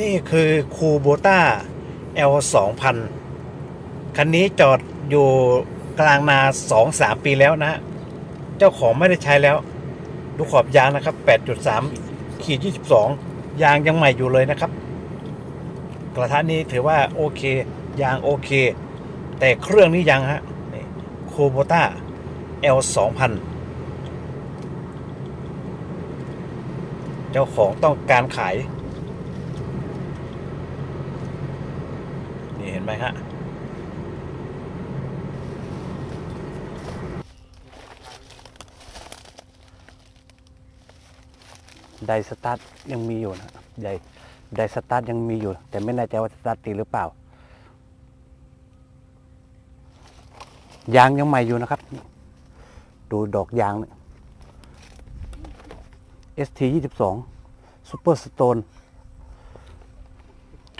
นี่คือคูโบต้า L 2 0 0 0 คันนี้จอดอยู่กลางนา 2-3 ปีแล้วนะ เจ้าของไม่ได้ใช้แล้ว ดูขอบยางนะครับ 8.3 ขีด 22 ยางยังใหม่อยู่เลยนะครับ กระทะนี้ถือว่าโอเค ยางโอเค แต่เครื่องนี้ยังฮะคูโบต้า L 2 0 0 0เจ้าของต้องการขาย เห็นไหมฮะไดสตาร์ทยังมีอยู่นะไดไดสตาร์ทยังมีอยู่ แต่ไม่แน่ใจว่าสตาร์ทติดหรือเปล่ายางยังใหม่อยู่นะครับ ดูดอกยางเนี่ย ST 22 Super Stone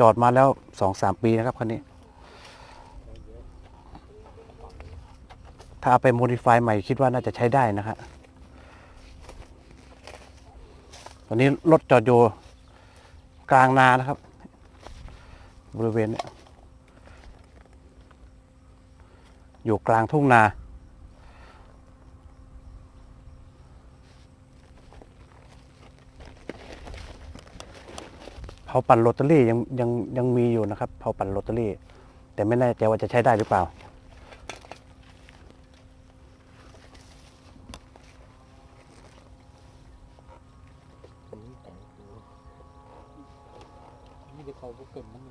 จอดมาแล้ว2-3ปีนะครับคันนี้ ถ้าเอาไปโมดิฟายใหม่คิดว่าน่าจะใช้ได้นะฮะตอนนี้รถจอดอยู่กลางนานะครับ บริเวณนี้อยู่กลางทุ่งนา เผาปั่นโรตารี่ยังยังยังมีอยู่นะครับเผาปั่นโรตารี่ แต่ไม่แน่ใจว่าจะใช้ได้หรือเปล่า นี่เดี๋ยวเขาก็เกิดมัน